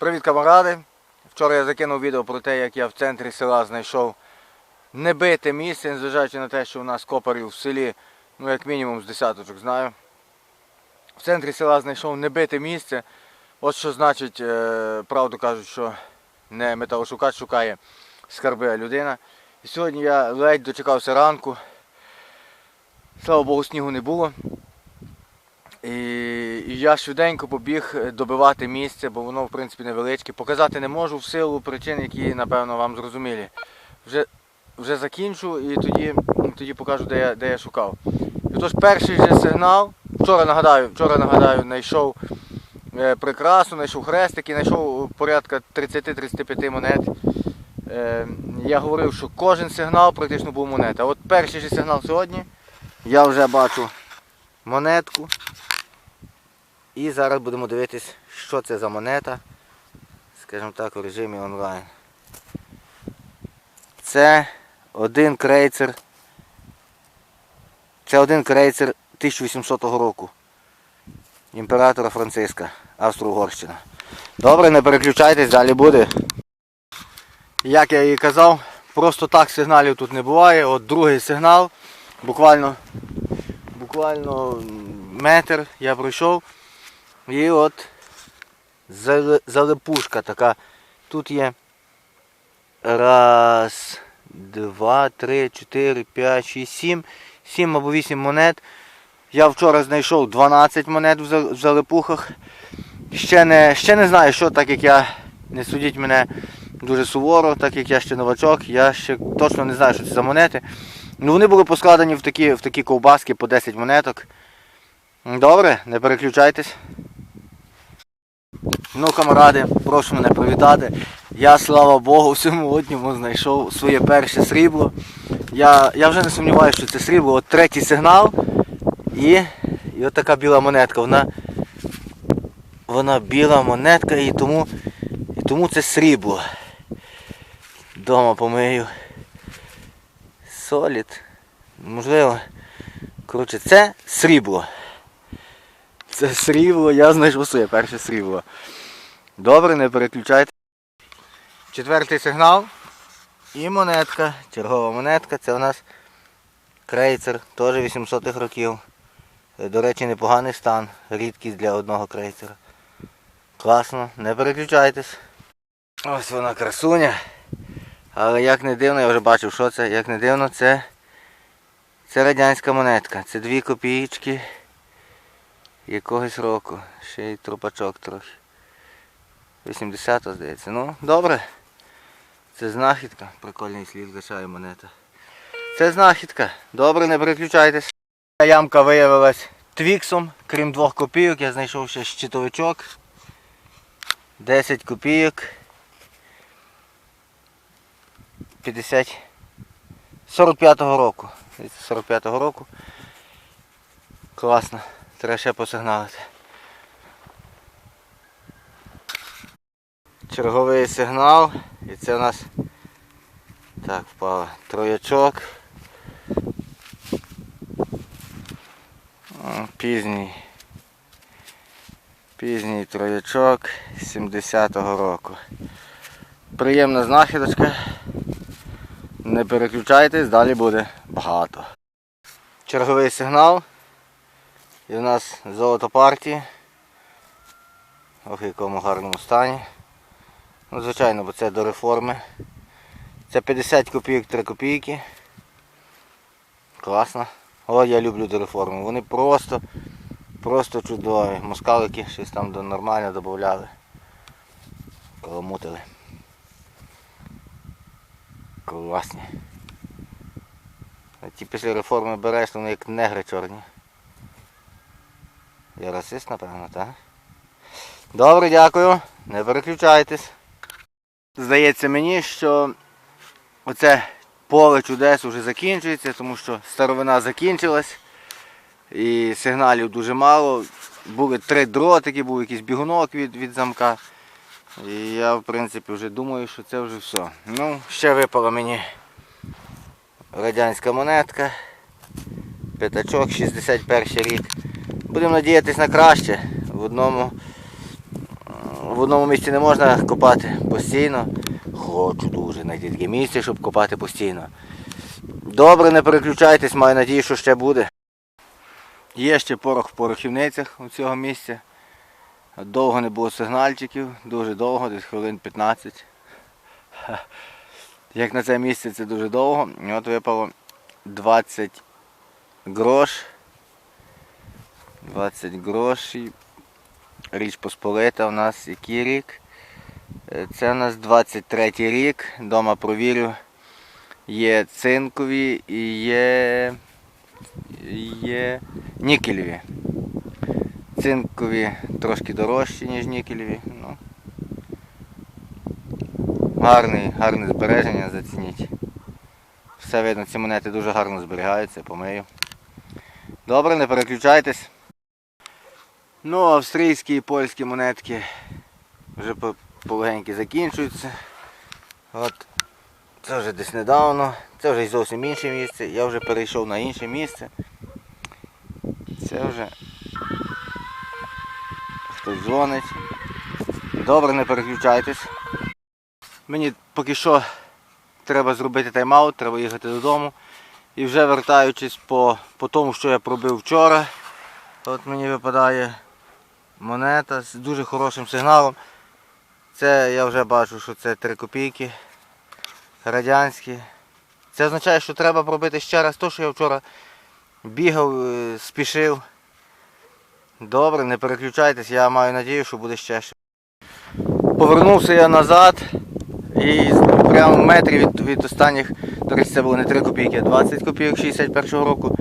Привіт, камаради! Вчора я закинув відео про те, як я в центрі села знайшов небите місце, незважаючи на те, що у нас копарів в селі, ну як мінімум з десяточок знаю. В центрі села знайшов небите місце. От що значить, е, правду кажуть, що не металошукач шукає скарби, а людина. І сьогодні я ледь дочекався ранку. Слава Богу, снігу не було. І, я швиденько побіг е, добивати місце, бо воно в принципі невеличке. Показати не можу в силу причин, які напевно вам зрозумілі. Вже, вже закінчу і тоді, тоді покажу, де я, де я шукав. І тож перший же сигнал. Вчора нагадаю, вчора нагадаю, знайшов е, прикрасу, знайшов хрестики, знайшов порядка 30-35 монет. Е, я говорив, що кожен сигнал практично був монета. От перший же сигнал сьогодні. Я вже бачу монетку. І зараз будемо дивитись, що це за монета, скажімо так, у режимі онлайн. Це один крейцер. Це один крейцер 1800 року. Імператора Франциска, Австро-Угорщина. Добре, не переключайтесь, далі буде. Як я і казав, просто так сигналів тут не буває. От другий сигнал, буквально, буквально метр я пройшов. І от залипушка така. Тут є раз, два, три, чотири, п'ять, шість, сім. Сім або вісім монет. Я вчора знайшов 12 монет в залипухах. Ще не, ще не знаю, що, так як я не судіть мене дуже суворо, так як я ще новачок, я ще точно не знаю, що це за монети. Ну вони були поскладені в такі, в такі ковбаски по 10 монеток. Добре, не переключайтесь. Ну, камаради, прошу мене привітати. Я, слава Богу, всьому одному знайшов своє перше срібло. Я, я вже не сумніваюся, що це срібло. От третій сигнал і, і от така біла монетка. Вона, вона біла монетка і тому, і тому це срібло. Дома помию. Солід. Можливо. Коротше, це срібло. Це срібло, я знайшов своє перше срібло. Добре, не переключайте. Четвертий сигнал. І монетка, чергова монетка, це у нас крейцер, теж 800-х років. Е, До речі, непоганий стан, рідкість для одного крейцера. Класно, не переключайтесь. Ось вона красуня. Але як не дивно, я вже бачив, що це, як не дивно, це, це радянська монетка. Це дві копійки якогось року. Ще й трупачок трохи. 80-го, здається. Ну, добре. Це знахідка. Прикольний слід лишає монета. Це знахідка. Добре, не переключайтесь. Ця Ямка виявилась твіксом, крім двох копійок, я знайшов ще щитовичок. 10 копійок. 50. 45-го року. 45-го року. Класно. Треба ще посигналити. Черговий сигнал. І це у нас так впало. Троячок. Пізній. Пізній троячок 70-го року. Приємна знахідочка. Не переключайтесь, далі буде багато. Черговий сигнал. І в нас золото партії. Ох, в якому гарному стані. Ну, звичайно, бо це до реформи. Це 50 копійок 3 копійки. Класно. О, я люблю до реформи. Вони просто, просто чудові. Москалики щось там до нормально додавали. Коломутили. Класні. Ті після реформи береш, вони як негри чорні. Я расист, напевно, так? Добре, дякую. Не переключайтесь. Здається мені, що оце поле чудес вже закінчується, тому що старовина закінчилась і сигналів дуже мало. Були три дротики, був якийсь бігунок від, від замка. І я в принципі вже думаю, що це вже все. Ну, ще випала мені радянська монетка. П'ятачок, 61 рік. Будемо надіятися на краще. В одному, в одному місці не можна копати постійно. Хочу дуже знайти таке місце, щоб копати постійно. Добре, не переключайтесь, маю надію, що ще буде. Є ще порох в порохівницях у цього місця. Довго не було сигнальчиків, дуже довго, десь хвилин 15. Як на це місце це дуже довго. От випало 20 грош. 20 грошей. Річ Посполита у нас який рік. Е, це у нас 23 рік. вдома провірю. Є цинкові і є є нікелеві. Цинкові трошки дорожчі, ніж нікелеві. Ну. Гарний, гарне збереження, зацініть. Все видно, ці монети дуже гарно зберігаються, помию. Добре, не переключайтесь. Ну, австрійські і польські монетки вже полегеньки закінчуються. От. Це вже десь недавно, це вже зовсім інше місце, я вже перейшов на інше місце. Це вже хтось дзвонить. Добре, не переключайтесь. Мені поки що треба зробити тайм-аут, треба їхати додому. І вже вертаючись по, по тому, що я пробив вчора, от мені випадає монета з дуже хорошим сигналом. Це я вже бачу, що це 3 копійки радянські. Це означає, що треба пробити ще раз то, що я вчора бігав, е, спішив. Добре, не переключайтесь, я маю надію, що буде ще ще. Повернувся я назад і прямо в метрі від від останніх, до речі, це було не 3 копійки, а 20 копійок 61-го року.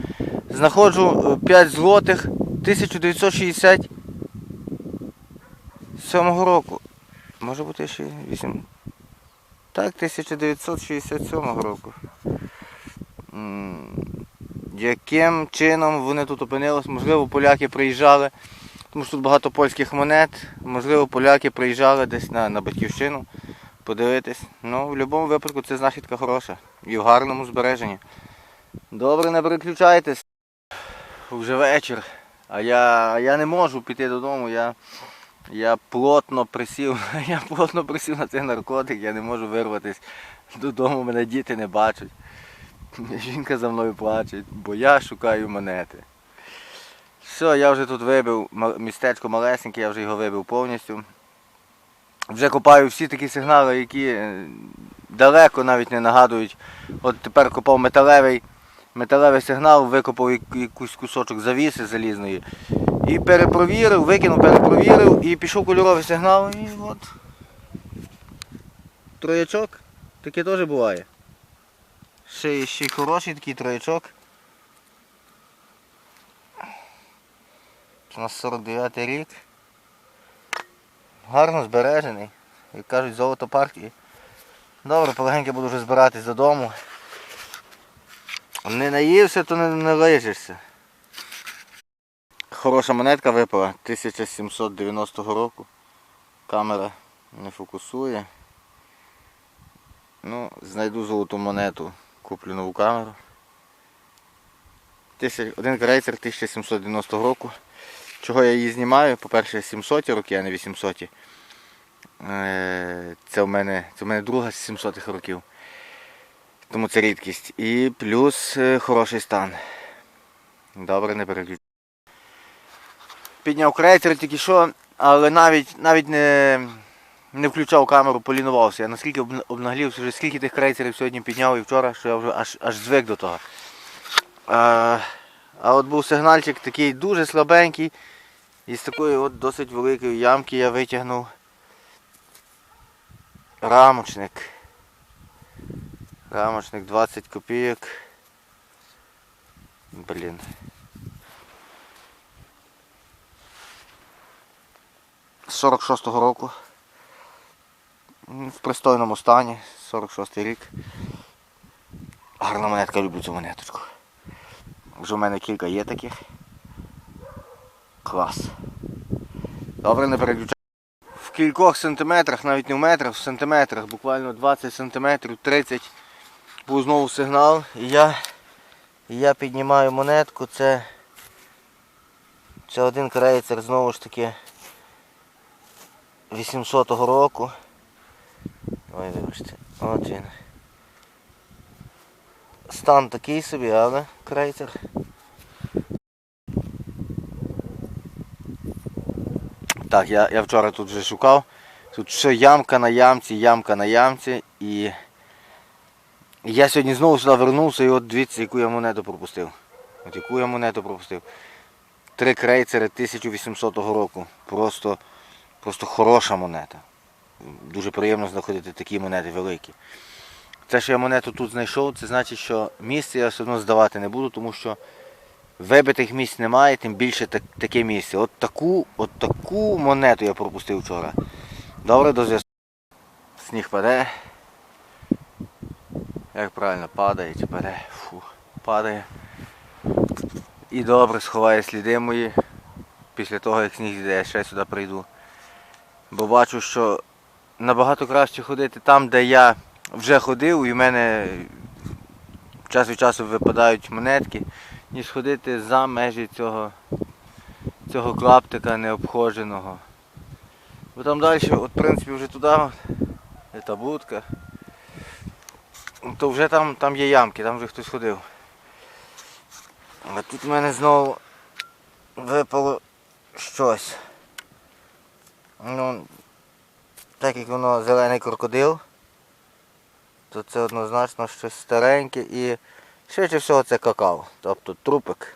Знаходжу е, 5 злотих 1960. 1967 року. Може бути ще 8. Так, 1967 року. Яким чином вони тут опинились? Можливо, поляки приїжджали, тому що тут багато польських монет, можливо, поляки приїжджали десь на на батьківщину подивитись. Ну, в будь-якому випадку це знахідка хороша. І в гарному збереженні. Добре, не переключайтесь. Вже вечір. А я, я не можу піти додому. Я... Я плотно присів, я плотно присів на цей наркотик, я не можу вирватися. Додому мене діти не бачать. Жінка за мною плаче, бо я шукаю монети. Все, я вже тут вибив містечко малесеньке, я вже його вибив повністю. Вже копаю всі такі сигнали, які е, далеко навіть не нагадують. От тепер копав металевий металевий сигнал, викопав якийсь кусочок завіси залізної. І перепровірив, викинув, перепровірив і пішов кольоровий сигнал і от. Троячок, таке теж буває. Ще ще хороший такий троячок. Це у нас 49 й рік. Гарно збережений. Як кажуть, золото партії. Добре, полегенько буду вже збиратись додому. Не наївся, то не, не лежишся хороша монетка випала 1790 року. Камера не фокусує. Ну, Знайду золоту монету, куплю нову камеру. Один крейсер 1790 року. Чого я її знімаю? По-перше, 700 років, а не 800. Е, це в мене це в мене друга з 700-х років. Тому це рідкість. І плюс е, хороший стан. Добре, не переключу підняв крейсер тільки що, але навіть навіть не не включав камеру, полінувався. Я наскільки обнаглів, вже скільки тих крейсерів сьогодні підняв і вчора, що я вже аж аж звик до того. А а от був сигнальчик такий дуже слабенький. І з такої от досить великої ямки я витягнув рамочник. Рамочник 20 копійок. Блін. з 46-го року. В пристойному стані, 46-й рік. Гарна монетка, люблю цю монеточку. Вже в мене кілька є таких. Клас. Добре, не переключаю. В кількох сантиметрах, навіть не в метрах, в сантиметрах, буквально 20 сантиметрів, 30 був знову сигнал. І я я піднімаю монетку, це це один крейцер знову ж таки 1800 року. Ой, вибачте. От він. Стан такий собі, але крейсер. Так, я, я вчора тут вже шукав. Тут все ямка на ямці, ямка на ямці і я сьогодні знову сюди вернувся і от дивіться, яку я монету пропустив. От яку я монету пропустив. Три крейцери 1800 року. Просто, просто хороша монета. Дуже приємно знаходити такі монети великі. Те, що я монету тут знайшов, це значить, що місце я все одно здавати не буду, тому що вибитих місць немає, тим більше так, таке місце. От таку, от таку монету я пропустив вчора. Добре, до зв'язку. Сніг паде. Як правильно падає чи. Фу, падає. І добре сховає сліди мої. Після того, як сніг зійде, я ще сюди прийду. Бо бачу, що набагато краще ходити там, де я вже ходив, і в мене час від часу випадають монетки, ніж ходити за межі цього, цього клаптика необходженого. Бо там далі, от в принципі вже туди, де та будка, то вже там, там є ямки, там вже хтось ходив. А тут в мене знову випало щось. Ну, так як воно зелений крокодил, то це однозначно щось стареньке і швидше всього це какао, тобто трупик.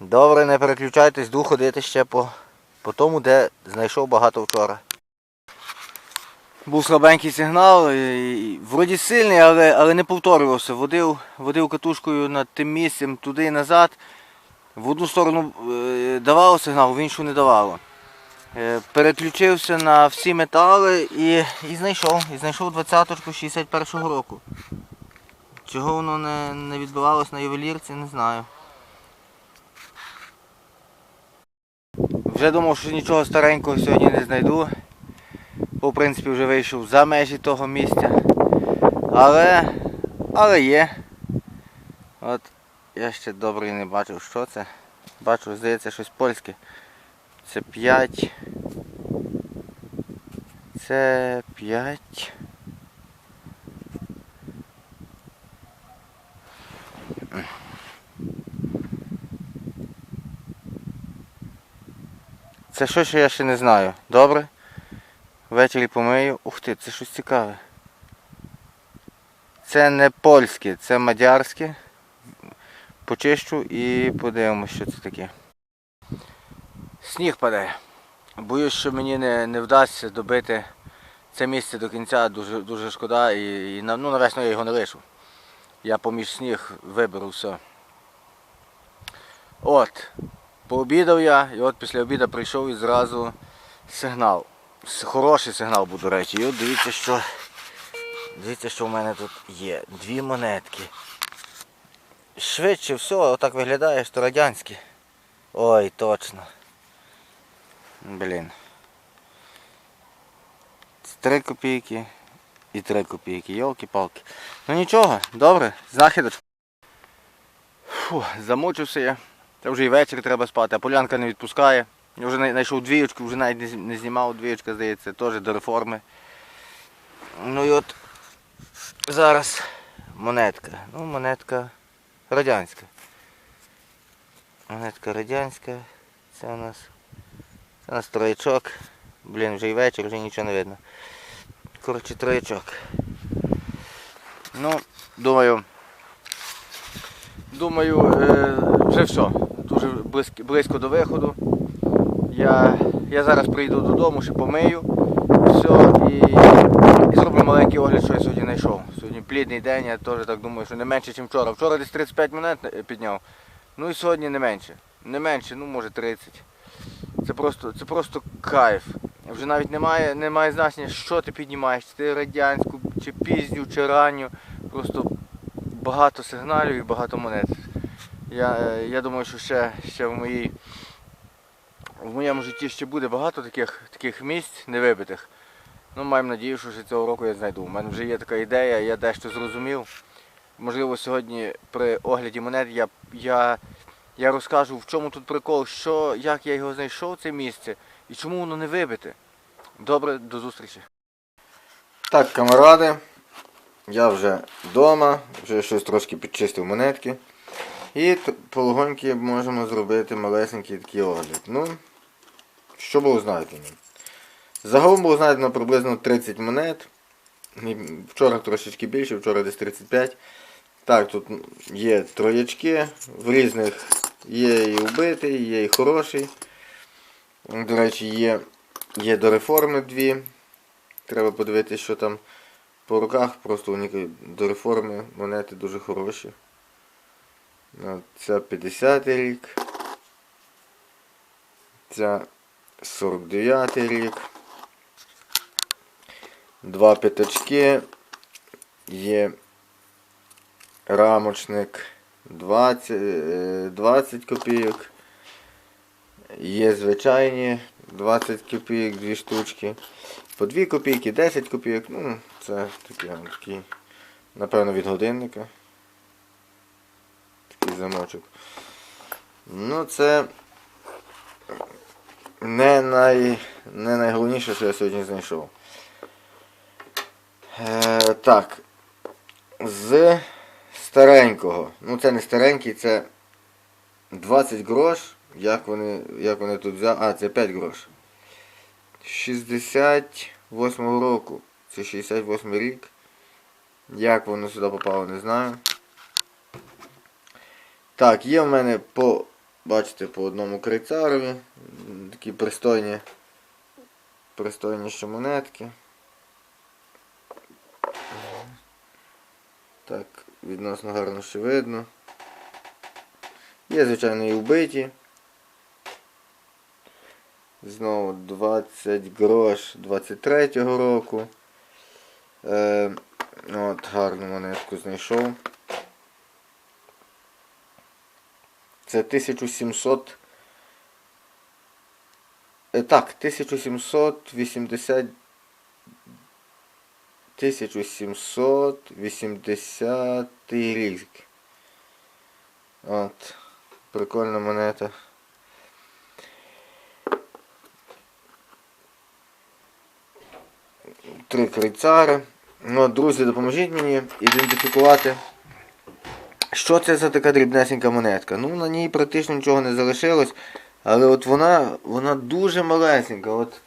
Добре, не переключайтесь, йду ходити ще по, по тому, де знайшов багато вчора. Був слабенький сигнал, вроді сильний, але, але не повторювався. Водив, водив катушкою над тим місцем туди і назад. В одну сторону е, давало сигнал, в іншу не давало. Е, переключився на всі метали і, і знайшов. І знайшов 20-ку 61-го року. Чого воно не, не відбивалось на ювелірці, не знаю. Вже думав, що нічого старенького сьогодні не знайду. Бо в принципі вже вийшов за межі того місця. Але, але є. От я ще добре не бачив, що це. Бачу, здається, щось польське. Це 5. Це 5. Це що, що я ще не знаю. Добре? Ввечері помию. Ух ти, це щось цікаве. Це не польське, це мадярське. Почищу і подивимося, що це таке. Сніг паде. Боюсь, що мені не, не вдасться добити це місце до кінця, дуже, дуже шкода. І, і ну, навесно я його не лишу. Я поміж сніг виберу все. От, пообідав я, і от після обіду прийшов і зразу сигнал. Хороший сигнал був, до речі. І от дивіться, що. Дивіться, що в мене тут є. Дві монетки. Швидше все, отак виглядає, що радянські. Ой, точно. Блін. Три копійки і три копійки. Йолки-палки. Ну нічого, добре, знахідочка. Фу, замучився я. Та вже і вечір треба спати, а полянка не відпускає. Я вже знайшов двіючку, вже навіть не знімав двіючка, здається, теж до реформи. Ну і от зараз монетка. Ну, монетка радянська. Монетка радянська. Це у нас. У нас троєчок. Блін, вже і вечір, вже нічого не видно. Коротше, троєчок. Ну, думаю. Думаю, е, вже все. Дуже близько, близько до виходу. Я, я зараз прийду додому, ще помию. Все, і, і зроблю маленький огляд, що я сьогодні знайшов. Сьогодні плідний день, я теж так думаю, що не менше, ніж вчора. Вчора десь 35 монет е, підняв. Ну і сьогодні не менше. Не менше, ну може 30. Це просто, це просто кайф. Вже навіть немає, немає значення, що ти піднімаєш, чи ти радянську, чи пізню, чи ранню. Просто багато сигналів і багато монет. Я, я думаю, що ще, ще в, моїй, в моєму житті ще буде багато таких, таких місць невибитих. Ну, маємо надію, що ще цього року я знайду. У мене вже є така ідея, я дещо зрозумів. Можливо, сьогодні при огляді монет я, я, я розкажу, в чому тут прикол, що, як я його знайшов, це місце, і чому воно не вибите. Добре, до зустрічі. Так, камаради. Я вже вдома, вже щось трошки підчистив монетки. І полегоньки можемо зробити малесенький такий огляд. Ну, що було знайдено? Загалом було знайдено приблизно 30 монет. Вчора трошечки більше, вчора десь 35. Так, тут є троячки, в різних є і вбитий, є і хороший. До речі, є, є до реформи дві. Треба подивитися, що там по руках. Просто у до реформи монети дуже хороші. Це 50-й рік. Це 49-й рік. Два п'ятачки. Є рамочник 20, е, 20 копійок. Є звичайні 20 копійок, дві штучки. По 2 копійки, 10 копійок. Ну, це такі, такі напевно, від годинника. Такий замочок. Ну, це не, най, не найголовніше, що я сьогодні знайшов. Е, так. З старенького. Ну це не старенький, це 20 грош. Як вони, як вони тут взяли? А, це 5 грош. 68 року. Це 68 рік. Як воно сюди попало, не знаю. Так, є в мене по, бачите, по одному крейцарові. Такі пристойні, пристойні ще монетки. Так, відносно гарно ще видно. Є, звичайно, і вбиті. Знову 20 грош 23-го року. Е, от, гарну монетку знайшов. Це 1700. Е, так, 1780. 1780 рік. От. Прикольна монета. Три крейцари. Ну, друзі, допоможіть мені ідентифікувати. Що це за така дрібнесенька монетка? Ну, на ній практично нічого не залишилось. Але от вона, вона дуже малесенька. От,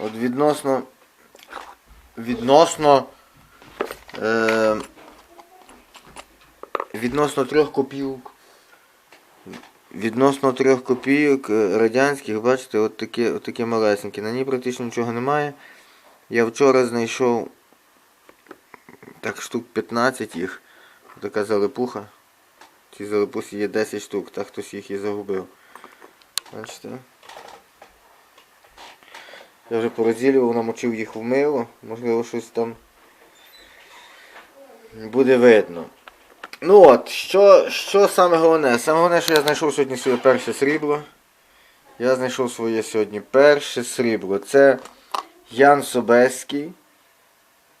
от відносно. Відносно. Е, відносно трьох копійок. Відносно трьох копійок е, радянських, бачите, от такі, от такі малесенькі. На ній практично нічого немає. Я вчора знайшов так штук 15 їх. Така залипуха. Ці залипусі є 10 штук, так хтось їх і загубив. Бачите? Я вже порозділював, намочив їх в мило, можливо щось там буде видно. Ну от, що, що саме головне? Саме головне, що я знайшов сьогодні своє перше срібло. Я знайшов своє сьогодні перше срібло. Це Ян Собеський.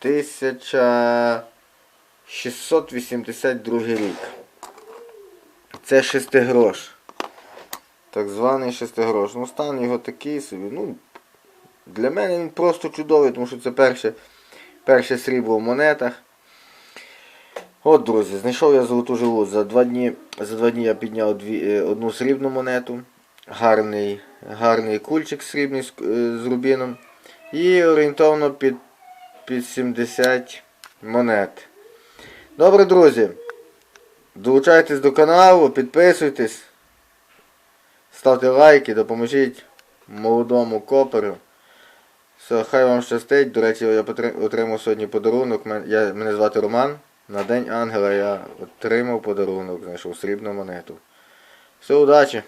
1682 рік. Це шестигрош. Так званий шестигрош. Ну, стан його такий собі. Ну, для мене він просто чудовий, тому що це перше, перше срібло в монетах. От, друзі, знайшов я золоту жилу. За два дні, за два дні я підняв дві, е, одну срібну монету. Гарний, гарний кульчик срібний з, е, з рубіном. І орієнтовно під, під 70 монет. Добре, друзі. Долучайтесь до каналу, підписуйтесь, ставте лайки, допоможіть молодому коперу. Все, хай вам щастить. До речі, я отримав сьогодні подарунок. Я, мене звати Роман. На День Ангела я отримав подарунок, знайшов срібну монету. Все, удачі!